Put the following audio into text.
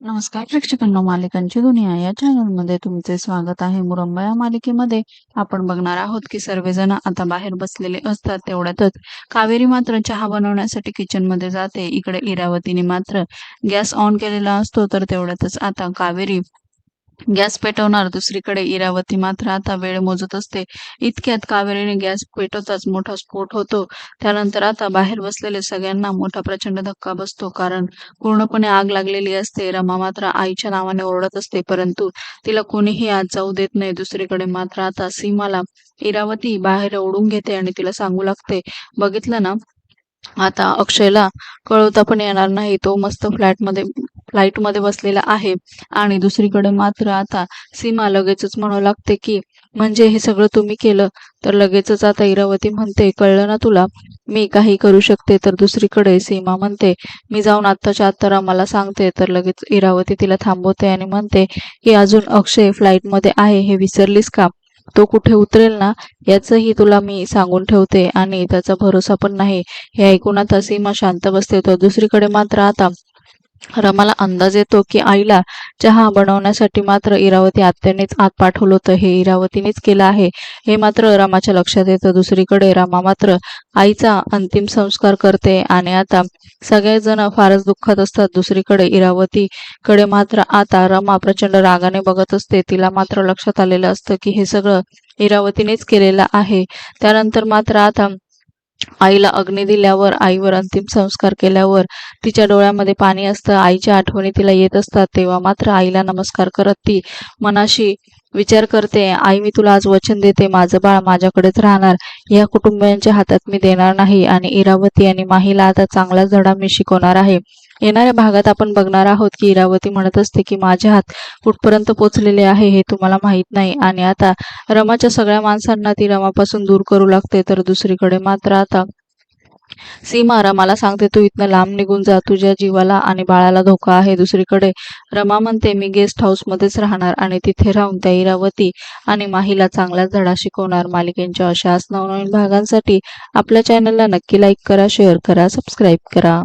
नमस्कार. प्रेक्षकांनो मालिकांची दुनिया. या चॅनलमध्ये तुमचे स्वागत आहे. मुरंबा या मालिकेमध्ये आपण बघणार आहोत की सर्वजण आता बाहेर बसलेले असतात तेवढ्यातच. कावेरी मात्र चहा बनवण्यासाठी किचनमध्ये जाते. इकडे इरावतीने मात्र गॅस ऑन केलेला असतो तर तेवढ्यातच आता कावेरी गॅस पेटवणार दुसरीकडे इरावती मात्र आता वेळ मोजत असते. इतक्यात कावेरीने गॅस पेटवताच मोठा स्फोट होतो. त्यानंतर आता बाहेर बसलेले सगळ्यांना मोठा प्रचंड धक्का बसतो कारण पूर्णपणे आग लागलेली असते. रमा मात्र आईच्या नावाने ओरडत असते परंतु तिला कोणीही आज जाऊ देत नाही. दुसरीकडे मात्र आता सीमाला इरावती बाहेर ओढून घेते आणि तिला सांगू लागते बघितलं ना आता अक्षयला कळवता पण येणार नाही. तो मस्त फ्लॅटमध्ये फ्लाईटमध्ये बसलेला आहे. आणि दुसरीकडे मात्र आता सीमा लगेचच म्हणू लागते की म्हणजे हे सगळं तुम्ही केलं? तर लगेचच आता इरावती म्हणते कळलं ना तुला? मी काही करू शकते तर दुसरीकडे सीमा म्हणते मी जाऊन आत्ताच्या आत्ता मला सांगते तर लगेच इरावती तिला थांबवते आणि म्हणते की अजून अक्षय फ्लाईटमध्ये आहे हे विसरलीस का? तो कुठे उतरेल ना? याचंही तुला मी सांगून ठेवते आणि त्याचा भरोसा पण नाही. हे ऐकून आता सीमा शांत बसते. तर दुसरीकडे मात्र आता रमाला अंदाज येतो की आईला चहा बनवण्यासाठी मात्र इरावती आत्यानेच आत पाठवलं होतं. हे इरावतीनेच केलं आहे. हे मात्र रमाच्या लक्षात येतं. दुसरीकडे रमा मात्र आईचा अंतिम संस्कार करते आणि आता सगळेजण फारच दुःखात असतात. दुसरीकडे इरावतीकडे मात्र आता रमा प्रचंड रागाने बघत असते. तिला मात्र लक्षात आलेलं असतं की हे सगळं इरावतीनेच केलेलं आहे. त्यानंतर मात्र आता आईला अग्नी दिल्यावर आईवर अंतिम संस्कार केल्यावर तिच्या डोळ्यामध्ये पाणी असतं. आईच्या आठवणी तिला येत असतात. तेव्हा मात्र आईला नमस्कार करत ती मनाशी विचार करते. आई मी तुला आज वचन देते. माझं बाळ माझ्याकडेच राहणार. या कुटुंबियांच्या हातात मी देणार नाही आणि इरावती आणि माहीला आता चांगलाच धडा मी शिकवणार आहे. येणाऱ्या भागात आपण बघणार आहोत की इरावती म्हणत असते की माझे हात कुठपर्यंत पोचलेले आहे हे तुम्हाला माहीत नाही. आणि आता रमाच्या सगळ्या माणसांना ती रमापासून दूर करू लागते. तर दुसरीकडे मात्र आता सीमा रमाला सांगते तू इथनं लांब निघून जा. तुझ्या जीवाला आणि बाळाला धोका आहे. दुसरीकडे रमा म्हणते मी गेस्ट हाऊस मध्येच राहणार आणि तिथे राहून त्या इरावती आणि माहीला चांगला धडा शिकवणार. मालिकेंच्या अशाच नवनवीन भागांसाठी आपल्या चॅनलला नक्की लाईक करा शेअर करा सबस्क्राईब करा.